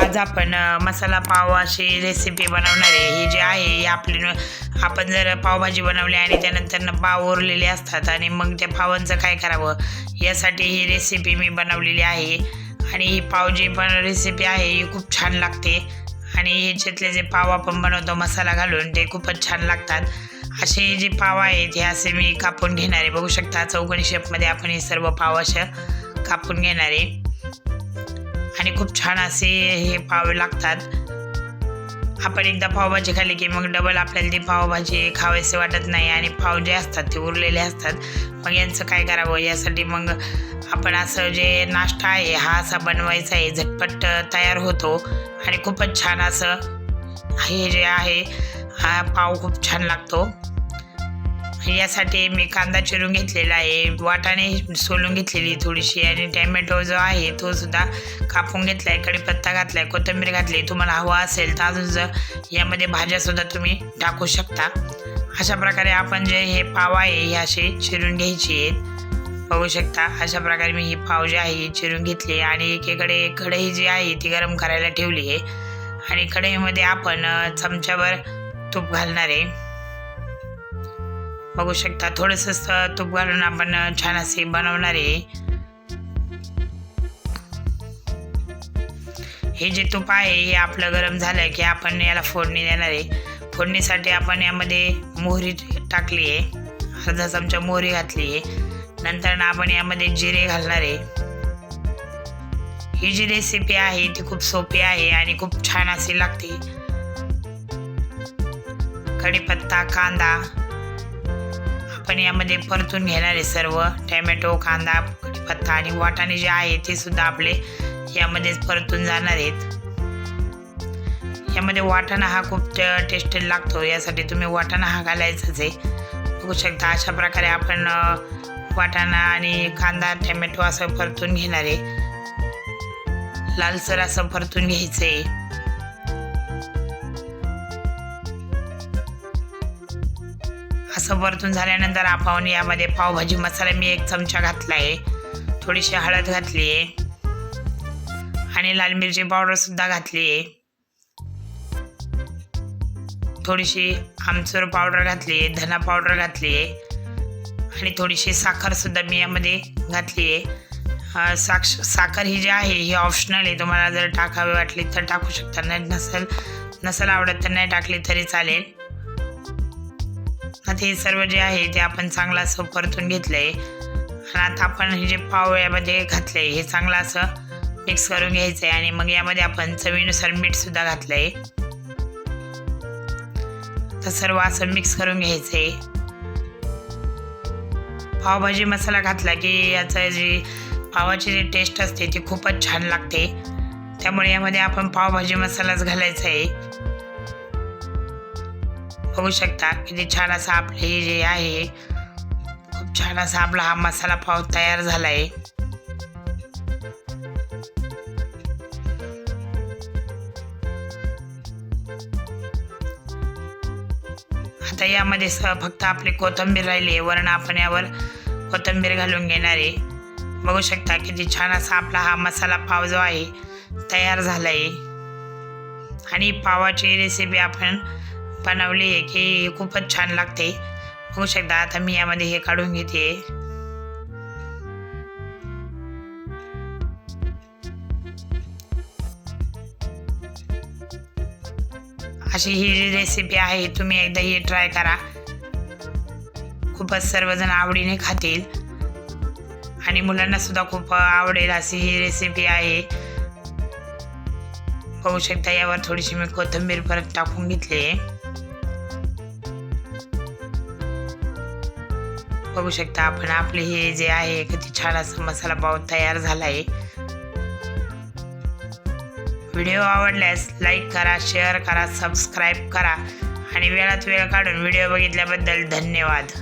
आज आपण मसाला पाव अशी रेसिपी बनवणार आहे ही जे आहे हे आपली आपण जर पावभाजी बनवली आणि त्यानंतर पाव उरलेले असतात आणि मग त्या पावांचं काय करावं? यासाठी ही रेसिपी मी बनवलेली आहे. आणि ही पाव जी पण रेसिपी आहे ही खूप छान लागते. आणि ह्याच्यातले जे पाव आपण बनवतो मसाला घालून ते खूपच छान लागतात. असे जे पाव आहेत हे असे मी कापून घेणारे. बघू शकता चौकणी शेपमध्ये आपण हे सर्व पाव अशा कापून घेणारे. आणि खूप छान असे हे पाव लागतात. आपण एकदा पावभाजी खाली की मग डबल आपल्याला ती पावभाजी खावेसे वाटत नाही आणि पाव जे असतात ते उरलेले असतात. मग यांचं काय करावं? यासाठी मग आपण असं जे नाश्ता आहे हा असा बनवायचा आहे झटपट तयार होतो. आणि खूपच छान असं हे जे आहे हा पाव खूप छान लागतो. यासाठी मी कांदा चिरून घेतलेला आहे. वाटाणे सोलून घेतलेली थोडीशी आणि टॅमॅटो जो आहे तो सुद्धा कापून घेतला आहे कढीपत्ता घातला आहे कोथिंबीर घातली तुम्हाला हवा असेल तर अजून यामध्ये भाज्यासुद्धा तुम्ही टाकू शकता. अशा प्रकारे आपण जे हे पाव आहे हे असे चिरून घ्यायची आहेत. बघू शकता अशा प्रकारे मी ही पाव जी आहे चिरून घेतली आणि एकीकडे कढई जी आहे ती गरम करायला ठेवली आहे. आणि कढईमध्ये आपण चमच्यावर तूप घालणार आहे. बघू शकता. थोडंसं तूप घालून आपण छान असे बनवणार आहे. हे जे तूप आहे हे आपलं गरम झालं की आपण याला फोडणी देणार आहे. फोडणीसाठी आपण यामध्ये मोहरी टाकली आहे. अर्धा चमचा मोहरी घातली आहे. नंतर ना आपण यामध्ये जिरे घालणार आहे. ही जी रेसिपी आहे ती खूप सोपी आहे आणि खूप छान अशी लागते. कढीपत्ता कांदा आपण यामध्ये परतून घेणार आहे सर्व टॅमॅटो कांदा पत्ता आणि वाटाणे जे आहे ते सुद्धा आपले यामध्येच परतून जाणार आहेत. यामध्ये वाटाणा हा खूप टेस्टेड लागतो. यासाठी तुम्ही वाटाणा हा घालायचाच आहे. बघू शकता अशा प्रकारे आपण वाटाणा आणि कांदा टॅमॅटो असं परतून घेणार आहे. लालसर असं परतून घ्यायचं आहे असं परतून झाल्यानंतर आपण यामध्ये पावभाजी मसाला मी एक चमचा घातला आहे थोडीशी हळद घातली आहे आणि लाल मिरची पावडरसुद्धा घातली आहे थोडीशी आमचूर पावडर घातली आहे धना पावडर घातली आहे आणि थोडीशी साखरसुद्धा मी यामध्ये घातली आहे साक्ष साखर ही जी आहे ही ऑप्शनल आहे. तुम्हाला जर टाकावी वाटली तर टाकू शकता. नाही नसेल नसेल आवडत तर नाही टाकली तरी चालेल. आता हे सर्व जे आहे ते आपण चांगलं असं परतून घेतलं आहे आणि आता आपण हे जे पावळ्यामध्ये घातलं आहे हे चांगलं असं मिक्स करून घ्यायचं आहे आणि मग यामध्ये आपण चवीनुसार मीठसुद्धा घातलं आहे तर सर्व असं मिक्स करून घ्यायचं आहे पावभाजी मसाला घातला की याचं जी पावाची जी टेस्ट असते ती खूपच छान लागते. त्यामुळे यामध्ये आपण पावभाजी मसालाच घालायचा आहे बघू शकता किती म्हणजे छान असा आपले हे जे आहे खूप छान असा आपला हा मसाला पाव तयार झाला आहे आता यामध्ये फक्त आपली कोथिंबीर राहिली आहे वरण आपण यावर कोथिंबीर घालून घेणार आहे. बघू शकता किती छान असा आपला हा मसाला पाव जो आहे तयार झाला आहे आणि पावाची रेसिपी आपण बनवली आहे की खूपच छान लागते. होऊ शकता. आता मी यामध्ये हे काढून घेते. अशी ही जी रेसिपी आहे तुम्ही एकदा ही ट्राय करा. खूपच सर्वजण आवडीने खातील. आणि मुलांना सुद्धा खूप आवडेल अशी ही रेसिपी आहे. बघू शकता. यावर थोडीशी मी कोथिंबीर परत टाकून घेतली बघू शकता. आपण आपले हे जे आहे किती छान असं मसाला पाव तयार झाला आहे व्हिडिओ आवडल्यास लाईक करा शेअर करा सबस्क्राईब करा. आणि वेळात वेळ काढून व्हिडिओ बघितल्याबद्दल धन्यवाद.